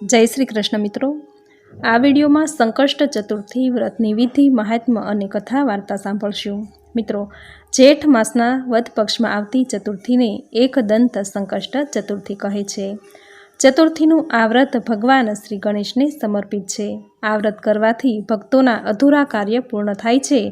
જય શ્રી કૃષ્ણ મિત્રો. આ વિડીયોમાં સંકષ્ટ ચતુર્થી વ્રતની વિધિ, મહાત્મ્ય અને કથા વાર્તા સાંભળશું. મિત્રો, જેઠ માસના વધ પક્ષમાં આવતી ચતુર્થીને એકદંત સંકષ્ટ ચતુર્થી કહે છે. ચતુર્થીનું આ વ્રત ભગવાન શ્રી ગણેશને સમર્પિત છે. આ વ્રત કરવાથી ભક્તોના અધૂરા કાર્ય પૂર્ણ થાય છે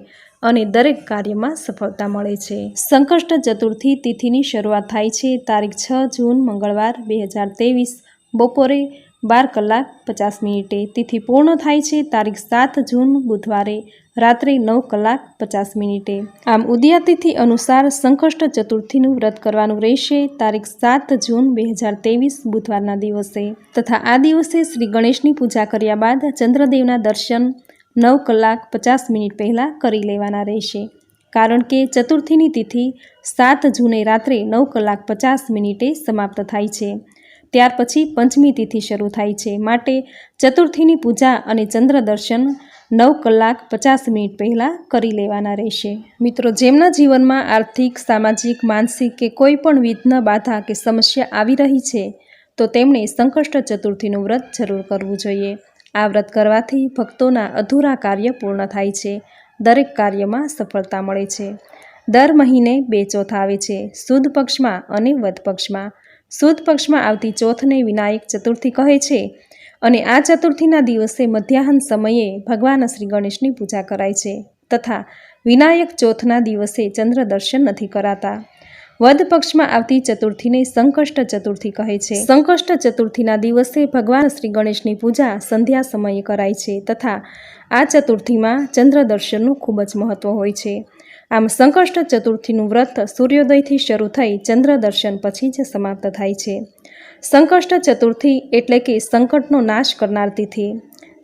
અને દરેક કાર્યમાં સફળતા મળે છે. સંકષ્ટ ચતુર્થી તિથિની શરૂઆત થાય છે તારીખ છ જૂન મંગળવાર બે હજાર ત્રેવીસ, બપોરે બાર કલાક પચાસ મિનિટે. તિથિ પૂર્ણ થાય છે તારીખ સાત જૂન, બુધવારે રાત્રે નવ કલાક પચાસ મિનિટે. આમ ઉદયાતિથિ અનુસાર સંકષ્ટ ચતુર્થીનું વ્રત કરવાનું રહેશે તારીખ સાત જૂન, બે હજાર ત્રેવીસ, બુધવારના દિવસે. તથા આ દિવસે શ્રી ગણેશની પૂજા કર્યા બાદ ચંદ્રદેવના દર્શન નવ કલાક પચાસ મિનિટ પહેલાં કરી લેવાના રહેશે. કારણ કે ચતુર્થીની તિથિ સાત જૂને રાત્રે નવ કલાક પચાસ મિનિટે સમાપ્ત થાય છે. ત્યાર પછી પંચમી તિથિ શરૂ થાય છે. માટે ચતુર્થીની પૂજા અને ચંદ્ર દર્શન નવ કલાક પચાસ મિનિટ પહેલાં કરી લેવાના રહેશે. મિત્રો, જેમના જીવનમાં આર્થિક, સામાજિક, માનસિક કે કોઈ પણ વિઘ્ન, બાધા કે સમસ્યા આવી રહી છે, તો તેમણે સંકષ્ટ ચતુર્થીનું વ્રત જરૂર કરવું જોઈએ. આ વ્રત કરવાથી ભક્તોના અધૂરા કાર્ય પૂર્ણ થાય છે. દરેક કાર્યમાં સફળતા મળે છે. દર મહિને બે ચોથ આવે છે. સુદ પક્ષમાં અને વધ પક્ષમાં. સુદ પક્ષમાં આવતી ચોથને વિનાયક ચતુર્થી કહે છે અને આ ચતુર્થીના દિવસે મધ્યાહન સમયે ભગવાન શ્રી ગણેશની પૂજા કરાય છે તથા વિનાયક ચોથના દિવસે ચંદ્ર દર્શન નથી કરાતા. વદ પક્ષમાં આવતી ચતુર્થીને સંકષ્ટ ચતુર્થી કહે છે. સંકષ્ટ ચતુર્થીના દિવસે ભગવાન શ્રી ગણેશની પૂજા સંધ્યા સમયે કરાય છે તથા આ ચતુર્થીમાં ચંદ્ર દર્શનનું ખૂબ જ મહત્વ હોય છે. આમ સંકષ્ટ ચતુર્થીનું વ્રત સૂર્યોદયથી શરૂ થઈ ચંદ્ર દર્શન પછી જ સમાપ્ત થાય છે. સંકષ્ટ ચતુર્થી એટલે કે સંકટનો નાશ કરનાર તિથિ.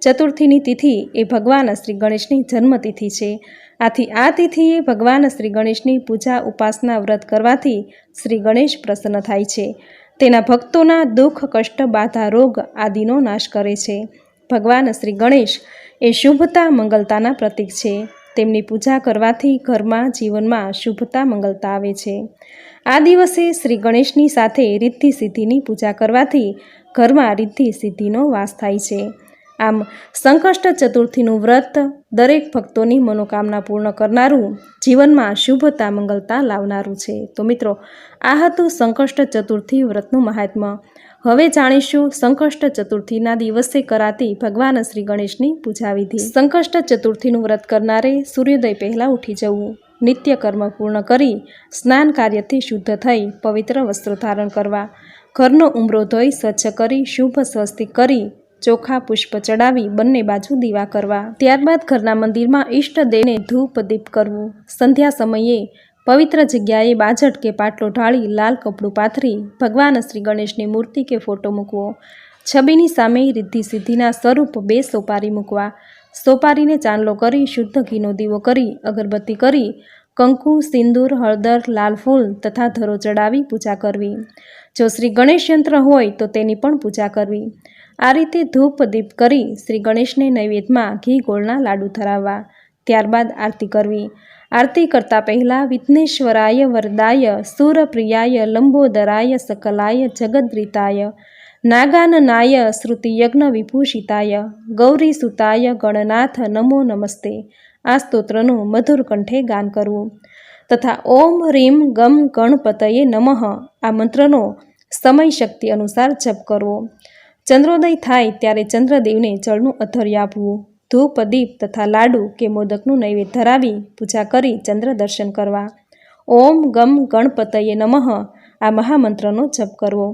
ચતુર્થીની તિથિ એ ભગવાન શ્રી ગણેશની જન્મતિથિ છે. આથી આ તિથિએ ભગવાન શ્રી ગણેશની પૂજા ઉપાસના વ્રત કરવાથી શ્રી ગણેશ પ્રસન્ન થાય છે. તેના ભક્તોના દુઃખ, કષ્ટ, બાધા, રોગ આદિનો નાશ કરે છે. ભગવાન શ્રી ગણેશ એ શુભતા, મંગલતાના પ્રતીક છે. તેમની પૂજા કરવાથી ઘરમાં જીવનમાં શુભતા મંગલતા આવે છે. આ દિવસે શ્રી ગણેશની સાથે રિદ્ધિ સિદ્ધિની પૂજા કરવાથી ઘરમાં રિદ્ધિ સિદ્ધિનો વાસ થાય છે. આમ સંકષ્ટ ચતુર્થીનું વ્રત દરેક ભક્તોની મનોકામના પૂર્ણ કરનારું જીવનમાં શુભતા મંગલતા લાવનારું છે. તો મિત્રો, આ હતું સંકષ્ટ ચતુર્થી વ્રતનું મહાત્મ્ય. હવે જાણીશું સંકષ્ટ ચતુર્થીના દિવસે કરાતી ભગવાન શ્રી ગણેશની પૂજા વિધિ સંકષ્ટ ચતુર્થીનું વ્રત કરનારે સૂર્યોદય પહેલાં ઉઠી જવું. નિત્ય કર્મ પૂર્ણ કરી સ્નાન કાર્યથી શુદ્ધ થઈ પવિત્ર વસ્ત્રો ધારણ કરવા. ઘરનો ઉમરો ધોઈ સ્વચ્છ કરી શુભ સ્વસ્તિક કરી ચોખા પુષ્પ ચડાવી બંને બાજુ દીવા કરવા. ત્યારબાદ ઘરના મંદિરમાં ઈષ્ટદેવને ધૂપ દીપ કરવું. સંધ્યા સમયે પવિત્ર જગ્યાએ બાજટ કે પાટલો ઢાળી લાલ કપડું પાથરી ભગવાન શ્રી ગણેશની મૂર્તિ કે ફોટો મૂકવો. છબીની સામે રિદ્ધિ સિદ્ધિના સ્વરૂપ બે સોપારી મૂકવા. સોપારીને ચાંદલો કરી શુદ્ધ ઘીનો દીવો કરી, અગરબત્તી કરી, કંકુ, સિંદૂર, હળદર, લાલ ફૂલ તથા ધરો ચડાવી પૂજા કરવી. જો શ્રી ગણેશ યંત્ર હોય તો તેની પણ પૂજા કરવી. આ રીતે ધૂપ દીપ કરી શ્રી ગણેશને નૈવેદ્યમાં ઘી ગોળના લાડુ ધરાવવા. ત્યારબાદ આરતી કરવી. આરતી કરતા પહેલાં વિઘ્નેશ્વરાય વરદાય, સુરપ્રિયાય, લંબોદરાય, સકલાય, જગદ્રિતાય, નાગાનનાય, શ્રુતિયજ્ઞ વિભૂષિતાય ગૌરી સુતાય ગણનાથ, નમો નમસ્તે, આ સ્તોત્રનું મધુર કંઠે ગાન કરવું. તથા ઓમ રીમ ગમ ગણપતયે નમઃ, આ મંત્રનો સમય શક્તિ અનુસાર જપ કરવો. ચંદ્રોદય થાય ત્યારે ચંદ્રદેવને જળનું અધર્ય આપવું. ધૂપ, દીપ તથા લાડુ કે મોદકનું નૈવેદ્ય ધરાવી પૂજા કરી ચંદ્ર દર્શન કરવા. ઓમ ગમ ગણપતયે નમઃ. આ મહામંત્રનો જપ કરવો.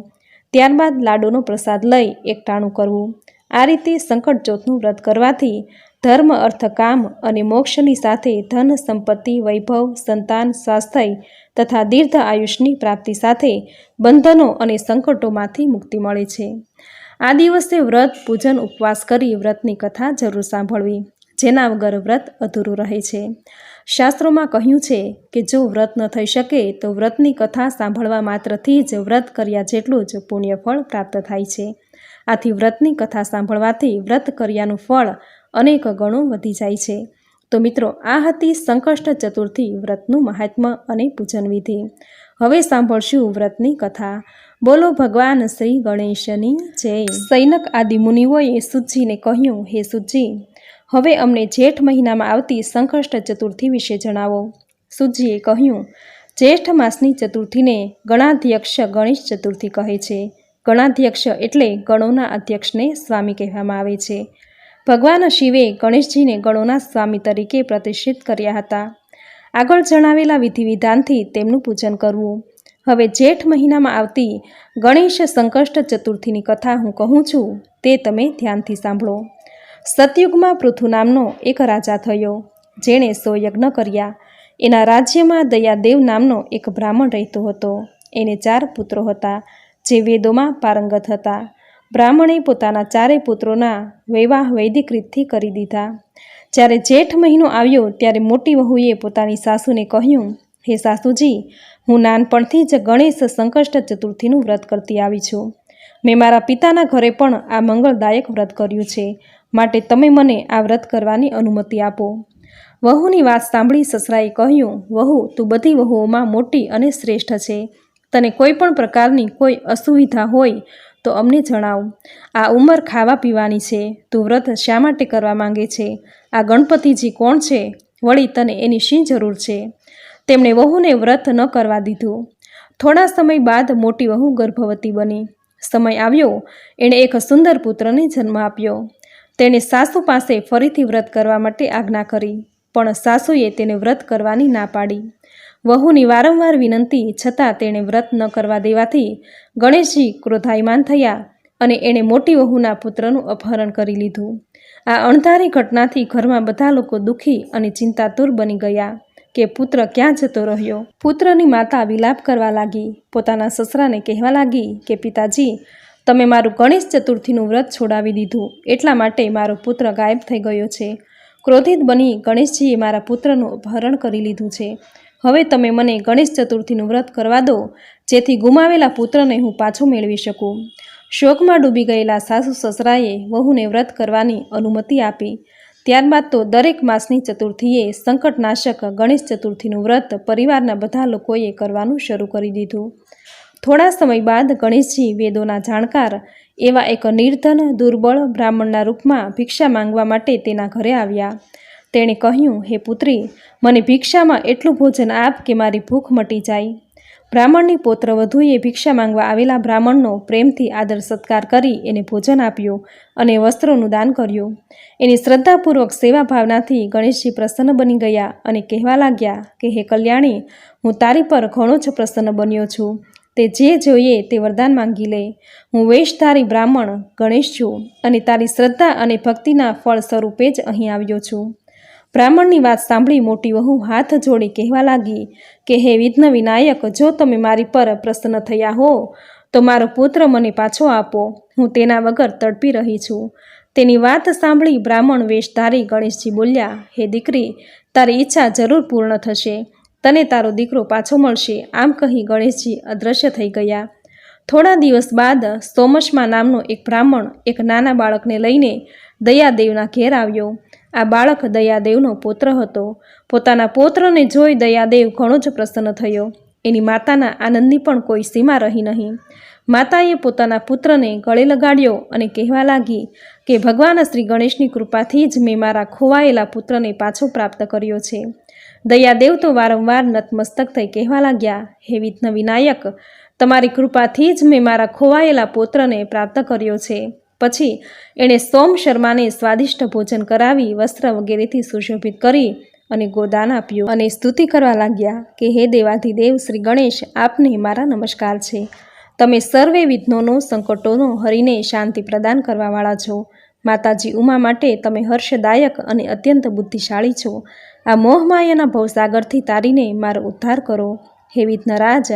ત્યારબાદ લાડુનો પ્રસાદ લઈ એકટાણું કરવું. આ રીતે સંકટ ચોથનું વ્રત કરવાથી ધર્મ, અર્થ, કામ અને મોક્ષની સાથે ધન, સંપત્તિ, વૈભવ, સંતાન, સ્વાસ્થ્ય તથા દીર્ઘ આયુષ્યની પ્રાપ્તિ સાથે બંધનો અને સંકટોમાંથી મુક્તિ મળે છે. આ દિવસે વ્રત, પૂજન, ઉપવાસ કરી વ્રતની કથા જરૂર સાંભળવી, જેના વગર વ્રત અધૂરું રહે છે. શાસ્ત્રોમાં કહ્યું છે કે જો વ્રત ન થઈ શકે, તો વ્રતની કથા સાંભળવા માત્રથી જ વ્રત કર્યા જેટલું જ પુણ્યફળ પ્રાપ્ત થાય છે. આથી વ્રતની કથા સાંભળવાથી વ્રત કર્યાનું ફળ અનેક ગણું વધી જાય છે. તો મિત્રો, આ હતી સંકષ્ટ ચતુર્થી વ્રતનું મહાત્મ્ય અને પૂજન વિધિ હવે સાંભળશું વ્રતની કથા. બોલો ભગવાન શ્રી ગણેશની જય. સૈનક આદિ મુનિઓએ સુજીને કહ્યું, હે સુજી, હવે અમને જેઠ મહિનામાં આવતી સંકષ્ટ ચતુર્થી વિશે જણાવો. સુજીએ કહ્યું જ્યેષ્ઠ માસની ચતુર્થીને ગણાધ્યક્ષ ગણેશ ચતુર્થી કહે છે. ગણાધ્યક્ષ એટલે ગણોના અધ્યક્ષને સ્વામી કહેવામાં આવે છે. ભગવાન શિવે ગણેશજીને ગણોના સ્વામી તરીકે પ્રતિષ્ઠિત કર્યા હતા. આગળ જણાવેલા વિધિ વિધાનથી તેમનું પૂજન કરવું. હવે જેઠ મહિનામાં આવતી ગણેશ સંકષ્ટ ચતુર્થીની કથા હું કહું છું, તે તમે ધ્યાનથી સાંભળો. સતયુગમાં પૃથુ નામનો એક રાજા થયો, જેણે સો યજ્ઞ કર્યા. એના રાજ્યમાં દયાદેવ નામનો એક બ્રાહ્મણ રહેતો હતો. એને ચાર પુત્રો હતા, જે વેદોમાં પારંગત હતા. બ્રાહ્મણે પોતાના ચારેય પુત્રોના વૈવાહ વૈદિક રીતથી કરી દીધા. જ્યારે જેઠ મહિનો આવ્યો, ત્યારે મોટી વહુએ પોતાની સાસુને કહ્યું, હે સાસુજી, હું નાનપણથી જ ગણેશ સંકષ્ટ ચતુર્થીનું વ્રત કરતી આવી છું. મેં મારા પિતાના ઘરે પણ આ મંગળદાયક વ્રત કર્યું છે. માટે તમે મને આ વ્રત કરવાની અનુમતિ આપો. વહુની વાત સાંભળી સસરાએ કહ્યું, વહુ, તું બધી વહુઓમાં મોટી અને શ્રેષ્ઠ છે. તને કોઈ પણ પ્રકારની કોઈ અસુવિધા હોય તો અમને જણાવ, આ ઉંમર ખાવા પીવાની છે, તું વ્રત શા માટે કરવા માંગે છે? આ ગણપતિજી કોણ છે? વળી તને એની શી જરૂર છે? તેમણે વહુને વ્રત ન કરવા દીધું. થોડા સમય બાદ મોટી વહુ ગર્ભવતી બની. સમય આવ્યો, એણે એક સુંદર પુત્રને જન્મ આપ્યો. તેણે સાસુ પાસે ફરીથી વ્રત કરવા માટે આજ્ઞા કરી, પણ સાસુએ તેને વ્રત કરવાની ના પાડી. વહુની વારંવાર વિનંતી છતાં તેણે વ્રત ન કરવા દેવાથી ગણેશજી ક્રોધાયમાન થયા અને એણે મોટી વહુના પુત્રનું અપહરણ કરી લીધું. આ અણધારી ઘટનાથી ઘરમાં બધા લોકો દુઃખી અને ચિંતાતુર બની ગયા કે પુત્ર ક્યાં જતો રહ્યો. પુત્રની માતા વિલાપ કરવા લાગી. પોતાના સસરાને કહેવા લાગી કે, પિતાજી, તમે મારું ગણેશ ચતુર્થીનું વ્રત છોડાવી દીધું. એટલા માટે મારો પુત્ર ગાયબ થઈ ગયો છે. ક્રોધિત બની ગણેશજીએ મારા પુત્રનું અપહરણ કરી લીધું છે. હવે તમે મને ગણેશ ચતુર્થીનું વ્રત કરવા દો, જેથી ગુમાવેલા પુત્રને હું પાછો મેળવી શકું. શોકમાં ડૂબી ગયેલા સાસુ સસરાએ વહુને વ્રત કરવાની અનુમતિ આપી. ત્યારબાદ તો દરેક માસની ચતુર્થીએ સંકટનાશક ગણેશ ચતુર્થીનું વ્રત પરિવારના બધા લોકોએ કરવાનું શરૂ કરી દીધું. થોડા સમય બાદ ગણેશજી વેદોના જાણકાર એવા એક નિર્ધન, દુર્બળ બ્રાહ્મણના રૂપમાં ભિક્ષા માંગવા માટે તેના ઘરે આવ્યા. તેણે કહ્યું, હે પુત્રી, મને ભિક્ષામાં એટલું ભોજન આપ કે મારી ભૂખ મટી જાય. બ્રાહ્મણની પૌત્ર વધુએ ભિક્ષા માંગવા આવેલા બ્રાહ્મણનો પ્રેમથી આદર સત્કાર કરી એને ભોજન આપ્યું અને વસ્ત્રોનું દાન કર્યું. એની શ્રદ્ધાપૂર્વક સેવા ભાવનાથી ગણેશજી પ્રસન્ન બની ગયા અને કહેવા લાગ્યા કે, હે કલ્યાણી, હું તારી પર ઘણો જ પ્રસન્ન બન્યો છું. તે જે જોઈએ તે વરદાન માંગી લે. હું વેશધારી બ્રાહ્મણ ગણેશ છું અને તારી શ્રદ્ધા અને ભક્તિના ફળ સ્વરૂપે જ અહીં આવ્યો છું. બ્રાહ્મણની વાત સાંભળી મોટી વહુ હાથ જોડી કહેવા લાગી કે, હે વિઘ્ન વિનાયક જો તમે મારી પર પ્રસન્ન થયા હો, તો મારો પુત્ર મને પાછો આપો. હું તેના વગર તડપી રહી છું. તેની વાત સાંભળી બ્રાહ્મણ વેશધારી ગણેશજી બોલ્યા, હે દીકરી, તારી ઈચ્છા જરૂર પૂર્ણ થશે. તને તારો દીકરો પાછો મળશે. આમ કહી ગણેશજી અદૃશ્ય થઈ ગયા. થોડા દિવસ બાદ સોમશમા નામનો એક બ્રાહ્મણ એક નાના બાળકને લઈને દયાદેવના ઘેર આવ્યો. આ બાળક દયાદેવનો પુત્ર હતો. પોતાના પુત્રને જોઈ દયાદેવ ઘણો જ પ્રસન્ન થયો. એની માતાના આનંદની પણ કોઈ સીમા રહી નહીં. માતાએ પોતાના પુત્રને ગળે લગાડ્યો અને કહેવા લાગી કે ભગવાન શ્રી ગણેશની કૃપાથી જ મેં મારા ખોવાયેલા પુત્રને પાછો પ્રાપ્ત કર્યો છે. દયાદેવ તો વારંવાર નતમસ્તક થઈ કહેવા લાગ્યા, હે વિઘ્ન વિનાયક તમારી કૃપાથી જ મેં મારા ખોવાયેલા પુત્રને પ્રાપ્ત કર્યો છે. પછી એણે સોમ શર્માને સ્વાદિષ્ટ ભોજન કરાવી, વસ્ત્ર વગેરેથી સુશોભિત કરી અને ગોદાન આપ્યું અને સ્તુતિ કરવા લાગ્યા કે, હે દેવાધિદેવ, શ્રી ગણેશ, આપને મારા નમસ્કાર છે. તમે સર્વે વિઘ્નોનો, સંકટોનો, હરીને શાંતિ પ્રદાન કરવાવાળા છો. માતાજી ઉમા માટે તમે હર્ષદાયક અને અત્યંત બુદ્ધિશાળી છો. આ મોહમાયાના ભવસાગરથી તારીને મારો ઉદ્ધાર કરો. હે વિઘ્નરાજ,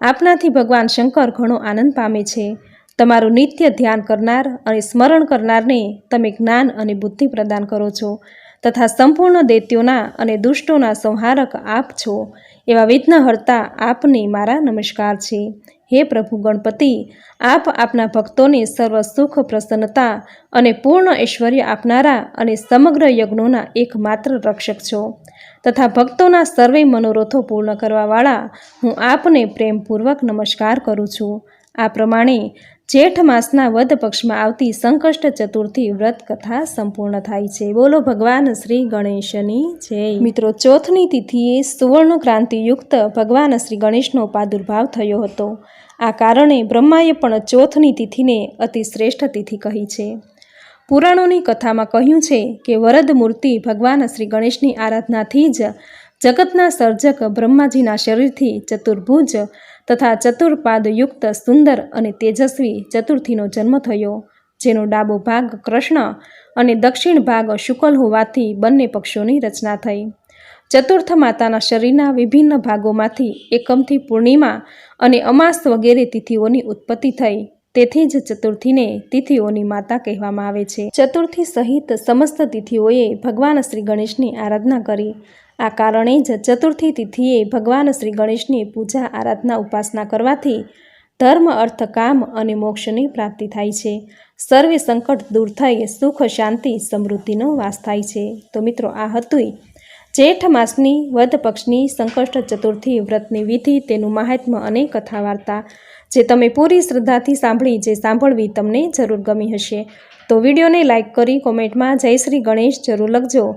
આપનાથી ભગવાન શંકર ઘણો આનંદ પામે છે. તમારું નિત્ય ધ્યાન કરનાર અને સ્મરણ કરનારને તમે જ્ઞાન અને બુદ્ધિ પ્રદાન કરો છો તથા સંપૂર્ણ દૈત્યોના અને દુષ્ટોના સંહારક આપ છો. એવા વિઘ્નહર્તા આપને મારા નમસ્કાર છે. હે પ્રભુ ગણપતિ, આપ આપના ભક્તોને સર્વ સુખ, પ્રસન્નતા અને પૂર્ણ ઐશ્વર્ય આપનારા અને સમગ્ર યજ્ઞોના એકમાત્ર રક્ષક છો. તથા ભક્તોના સર્વે મનોરથો પૂર્ણ કરવાવાળા હું આપને પ્રેમપૂર્વક નમસ્કાર કરું છું. આ પ્રમાણે જેઠ માસના વધ પક્ષમાં આવતી સંકષ્ટ ચતુર્થી વ્રત કથા સંપૂર્ણ થાય છે. બોલો ભગવાન શ્રી ગણેશની જય. મિત્રો, ચોથની તિથિએ સુવર્ણ ક્રાંતિયુક્ત ભગવાન શ્રી ગણેશનો પ્રાદુર્ભાવ થયો હતો. આ કારણે બ્રહ્માએ પણ ચોથની તિથિને અતિ શ્રેષ્ઠ તિથિ કહી છે. પુરાણોની કથામાં કહ્યું છે કે વરદ મૂર્તિ ભગવાન શ્રી ગણેશની આરાધનાથી જ જગતના સર્જક બ્રહ્માજીના શરીરથી ચતુર્ભુજ તથા ચતુર્પાદયુક્ત સુંદર અને તેજસ્વી ચતુર્થીનો જન્મ થયો, જેનો ડાબો ભાગ કૃષ્ણ અને દક્ષિણ ભાગ શુકલ હોવાથી બંને પક્ષોની રચના થઈ. ચતુર્થ માતાના શરીરના વિભિન્ન ભાગોમાંથી એકમથી પૂર્ણિમા અને અમાસ વગેરે તિથિઓની ઉત્પત્તિ થઈ. તેથી જ ચતુર્થીને તિથિઓની માતા કહેવામાં આવે છે. ચતુર્થી સહિત સમસ્ત તિથિઓએ ભગવાન શ્રી ગણેશની આરાધના કરી. આ કારણે જ ચતુર્થી તિથિએ ભગવાન શ્રી ગણેશની પૂજા આરાધના ઉપાસના કરવાથી ધર્મ, અર્થ, કામ અને મોક્ષની પ્રાપ્તિ થાય છે. સર્વે સંકટ દૂર થઈ, સુખ, શાંતિ, સમૃદ્ધિનો વાસ થાય છે. તો મિત્રો, આ હતું જેઠ માસની વધ પક્ષની સંકષ્ટ ચતુર્થી વ્રતની વિધિ, તેનું મહાત્મ્ય અને કથા વાર્તા જે તમે પૂરી શ્રદ્ધાથી સાંભળી, જે સાંભળવી તમને જરૂર ગમી હશે. તો વિડીયોને લાઇક કરી, કોમેન્ટમાં જય શ્રી ગણેશ જરૂર લખજો.